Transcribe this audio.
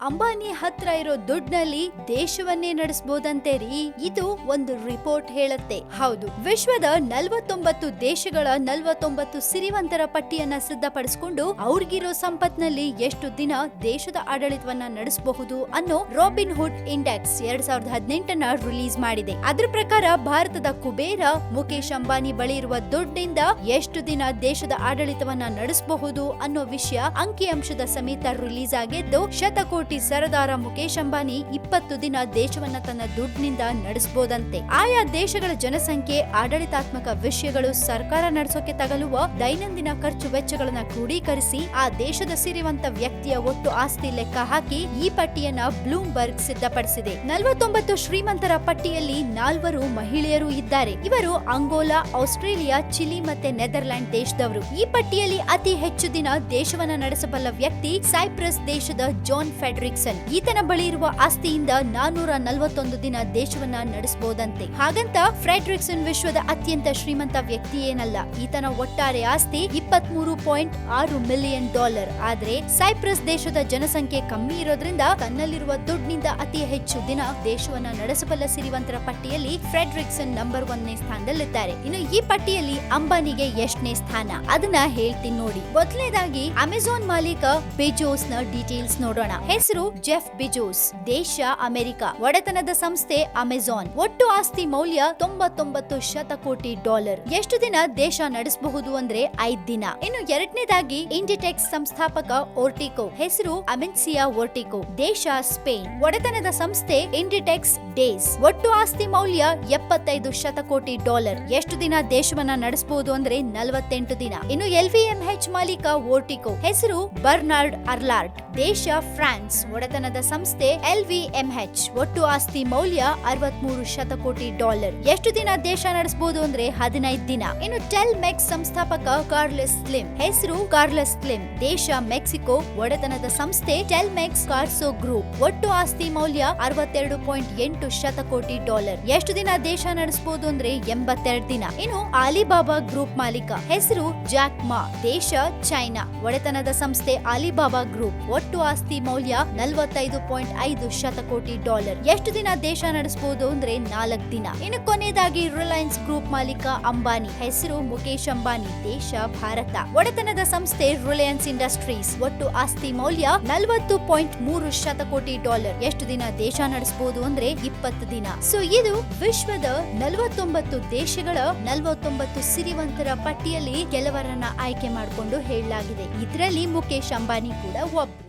ಅಂಬಾನಿ ಹತ್ರ ಇರೋ ದುಡ್ನಲ್ಲಿ ದೇಶವನ್ನೇ ನಡೆಸಬಹುದಂತೆ ರೀ. ಇದು ಒಂದು ರಿಪೋರ್ಟ್ ಹೇಳುತ್ತೆ. ಹೌದು, ವಿಶ್ವದ ನಲವತ್ತೊಂಬತ್ತು ದೇಶಗಳ ನಲವತ್ತೊಂಬತ್ತು ಸಿರಿವಂತರ ಪಟ್ಟಿಯನ್ನ ಸಿದ್ಧಪಡಿಸಿಕೊಂಡು ಅವ್ರಿಗಿರೋ ಸಂಪತ್ನಲ್ಲಿ ಎಷ್ಟು ದಿನ ದೇಶದ ಆಡಳಿತವನ್ನ ನಡೆಸಬಹುದು ಅನ್ನೋ ರಾಬಿನ್ ಹುಡ್ ಇಂಡೆಕ್ಸ್ ಎರಡ್ ಸಾವಿರದ ಹದಿನೆಂಟನ್ನ ರಿಲೀಸ್ ಮಾಡಿದೆ. ಅದ್ರ ಪ್ರಕಾರ ಭಾರತದ ಕುಬೇರ ಮುಖೇಶ್ ಅಂಬಾನಿ ಬಳಿ ಇರುವ ದುಡ್ಡಿಂದ ಎಷ್ಟು ದಿನ ದೇಶದ ಆಡಳಿತವನ್ನ ನಡೆಸಬಹುದು ಅನ್ನೋ ವಿಷಯ ಅಂಕಿಅಂಶದ ಸಮೇತ ರಿಲೀಸ್ ಆಗಿದ್ದು ಶತಕೋಟಿ ಸರದಾರ ಮುಖೇಶ್ ಅಂಬಾನಿ ಇಪ್ಪತ್ತು ದಿನ ದೇಶವನ್ನ ತನ್ನ ದುಡ್ಡಿನಿಂದ ನಡೆಸಬಹುದಂತೆ ಆಯಾ ದೇಶಗಳ ಜನಸಂಖ್ಯೆ, ಆಡಳಿತಾತ್ಮಕ ವಿಷಯಗಳು ಸರ್ಕಾರ ನಡೆಸೋಕೆ ತಗಲುವ ದೈನಂದಿನ ಖರ್ಚು ವೆಚ್ಚಗಳನ್ನ ಕ್ರೋಢೀಕರಿಸಿ ಆ ದೇಶದ ಸಿರಿವಂತ ವ್ಯಕ್ತಿಯ ಒಟ್ಟು ಆಸ್ತಿ ಲೆಕ್ಕ ಹಾಕಿ ಈ ಪಟ್ಟಿಯನ್ನ ಬ್ಲೂಮ್ಬರ್ಗ್ ಸಿದ್ಧಪಡಿಸಿದೆ. ನಲವತ್ತೊಂಬತ್ತು ಶ್ರೀಮಂತರ ಪಟ್ಟಿಯಲ್ಲಿ ನಾಲ್ವರು ಮಹಿಳೆಯರು ಇದ್ದಾರೆ. ಇವರು ಅಂಗೋಲಾ, ಆಸ್ಟ್ರೇಲಿಯಾ, ಚಿಲಿ ಮತ್ತೆ ನೆದರ್ಲ್ಯಾಂಡ್ ದೇಶದವರು. ಈ ಪಟ್ಟಿಯಲ್ಲಿ ಅತಿ ಹೆಚ್ಚು ದಿನ ದೇಶವನ್ನ ನಡೆಸಬಲ್ಲ ವ್ಯಕ್ತಿ ಸೈಪ್ರಸ್ ದೇಶದ ಜಾನ್ ಫೆಡ್ರಿಕ್ಸನ್ ಈತನ ಬಳಿ ಇರುವ ಆಸ್ತಿಯಿಂದ ನಾನೂರ ನಲವತ್ತೊಂದು ದಿನ ದೇಶವನ್ನ ನಡೆಸಬಹುದಂತೆ ಹಾಗಂತ ಫ್ರೆಡ್ರಿಕ್ಸನ್ ವಿಶ್ವದ ಅತ್ಯಂತ ಶ್ರೀಮಂತ ವ್ಯಕ್ತಿ ಏನಲ್ಲ, ಈತನ ಒಟ್ಟಾರೆ ಆಸ್ತಿ ಇಪ್ಪತ್ಮೂರು ಪಾಯಿಂಟ್ ಆರು ಮಿಲಿಯನ್ ಡಾಲರ್. ಆದ್ರೆ ಸೈಪ್ರಸ್ ದೇಶದ ಜನಸಂಖ್ಯೆ ಕಮ್ಮಿ ಇರೋದ್ರಿಂದ ತನ್ನಲ್ಲಿರುವ ದುಡ್ಡಿನಿಂದ ಅತಿ ಹೆಚ್ಚು ದಿನ ದೇಶವನ್ನ ನಡೆಸಬಲ್ಲ ಸಿರಿವಂತರ ಪಟ್ಟಿಯಲ್ಲಿ ಫ್ರೆಡ್ರಿಕ್ಸನ್ ನಂಬರ್ ಒಂದನೇ ಸ್ಥಾನದಲ್ಲಿದ್ದಾರೆ. ಇನ್ನು ಈ ಪಟ್ಟಿಯಲ್ಲಿ ಅಂಬಾನಿಗೆ ಎಷ್ಟನೇ ಸ್ಥಾನ? ಅದನ್ನ ಹೇಳ್ತೀನಿ ನೋಡಿ. ಮೊದಲನೇದಾಗಿ ಅಮೆಜಾನ್ ಮಾಲೀಕ ಬೇಜೋಸ್ನ ಡೀಟೇಲ್ಸ್ ನೋಡೋಣ. ಹೆಸರು ಜೆಫ್ ಬಿಜೋಸ್, ದೇಶ ಅಮೆರಿಕ, ಒಡೆತನದ ಸಂಸ್ಥೆ ಅಮೆಜಾನ್. ಒಟ್ಟು ಆಸ್ತಿ ಮೌಲ್ಯ ತೊಂಬತ್ತೊಂಬತ್ತು ಶತಕೋಟಿ ಡಾಲರ್. ಎಷ್ಟು ದಿನ ದೇಶ ನಡೆಸಬಹುದು ಅಂದ್ರೆ ಐದ್ ದಿನ. ಇನ್ನು ಎರಡನೇದಾಗಿ ಇಂಡಿಟೆಕ್ಸ್ ಸಂಸ್ಥಾಪಕ ಓರ್ಟಿಕೋ ಹೆಸರು ಅಮೆನ್ಸಿಯಾ ಓರ್ಟಿಕೋ ದೇಶ ಸ್ಪೇನ್. ಒಡೆತನದ ಸಂಸ್ಥೆ ಇಂಡಿಟೆಕ್ಸ್ ಡೇಸ್ ಒಟ್ಟು ಆಸ್ತಿ ಮೌಲ್ಯ ಎಪ್ಪತ್ತೈದು ಶತಕೋಟಿ ಡಾಲರ್. ಎಷ್ಟು ದಿನ ದೇಶವನ್ನ ನಡೆಸಬಹುದು ಅಂದ್ರೆ ನಲವತ್ತೆಂಟು ದಿನ. ಇನ್ನು ಎಲ್ ಹೆಚ್ ಮಾಲೀಕ ಓರ್ಟಿಕೋ ಹೆಸರು ಬರ್ನಾರ್ಡ್ ಅರ್ಲಾರ್ಡ್ ದೇಶ, ಫ್ರಾನ್ಸ್. ಒಡೆತನದ ಸಂಸ್ಥೆ ಎಲ್ ಹೆಚ್. ಒಟ್ಟು ಆಸ್ತಿ ಮೌಲ್ಯ ಅರವತ್ಮೂರು ಶತಕೋಟಿ ಡಾಲರ್. ಎಷ್ಟು ದಿನ ದೇಶ ನಡೆಸಬಹುದು ಅಂದ್ರೆ ಹದಿನೈದು ದಿನ. ಇನ್ನು ಟೆಲ್ ಮೆಕ್ಸ್ ಸಂಸ್ಥಾಪಕ ಕಾರ್ಲಸ್ ಸ್ಲಿಮ್. ಹೆಸರು ಕಾರ್ಲಸ್ ಸ್ಲಿಮ್. ದೇಶ ಮೆಕ್ಸಿಕೋ, ಒಡೆತನದ ಸಂಸ್ಥೆ ಟೆಲ್ ಮೆಕ್ಸ್ ಕಾರ್ಸೋ ಗ್ರೂಪ್. ಒಟ್ಟು ಆಸ್ತಿ ಮೌಲ್ಯ ಅರವತ್ತೆರಡು ಪಾಯಿಂಟ್ ಎಂಟು ಶತಕೋಟಿ ಡಾಲರ್. ಎಷ್ಟು ದಿನ ದೇಶ ನಡೆಸಬಹುದು ಅಂದ್ರೆ ಎಂಬತ್ತೆರಡು ದಿನ. ಇನ್ನು ಅಲಿಬಾಬಾ ಗ್ರೂಪ್ ಮಾಲೀಕ. ಹೆಸರು ಜಾಕ್ ಮಾ. ದೇಶ, ಚೈನಾ. ಒಡೆತನದ ಸಂಸ್ಥೆ ಆಲಿಬಾಬಾ ಗ್ರೂಪ್. ಒಟ್ಟು ಆಸ್ತಿ ಮೌಲ್ಯ ನಲವತ್ತೈದು ಪಾಯಿಂಟ್ ಐದು ಶತಕೋಟಿ ಡಾಲರ್. ಎಷ್ಟು ದಿನ ದೇಶ ನಡೆಸಬಹುದು ಅಂದ್ರೆ ನಾಲ್ಕು ದಿನ. ಇನ್ನು ಕೊನೆಯದಾಗಿ ರಿಲಯನ್ಸ್ ಗ್ರೂಪ್ ಮಾಲೀಕ ಅಂಬಾನಿ, ಹೆಸರು ಮುಖೇಶ್ ಅಂಬಾನಿ, ದೇಶ ಭಾರತ. ಒಡೆತನದ ಸಂಸ್ಥೆ ರಿಲಯನ್ಸ್ ಇಂಡಸ್ಟ್ರೀಸ್ ಒಟ್ಟು ಆಸ್ತಿ ಮೌಲ್ಯ ನಲವತ್ತು ಪಾಯಿಂಟ್ ಮೂರು ಶತಕೋಟಿ ಡಾಲರ್. ಎಷ್ಟು ದಿನ ದೇಶ ನಡೆಸಬಹುದು ಅಂದ್ರೆ ಇಪ್ಪತ್ತು ದಿನ. ಸೊ ಇದು ವಿಶ್ವದ ನಲವತ್ತೊಂಬತ್ತು ದೇಶಗಳ ನಲವತ್ತೊಂಬತ್ತು ಸಿರಿವಂತರ ಪಟ್ಟಿಯಲ್ಲಿ ಕೆಲವರನ್ನ ಆಯ್ಕೆ ಮಾಡಿಕೊಂಡು ಹೇಳಲಾಗಿದೆ. ಇದರಲ್ಲಿ ಮುಖೇಶ್ ಅಂಬಾನಿ ಕೂಡ ಒಬ್ರು.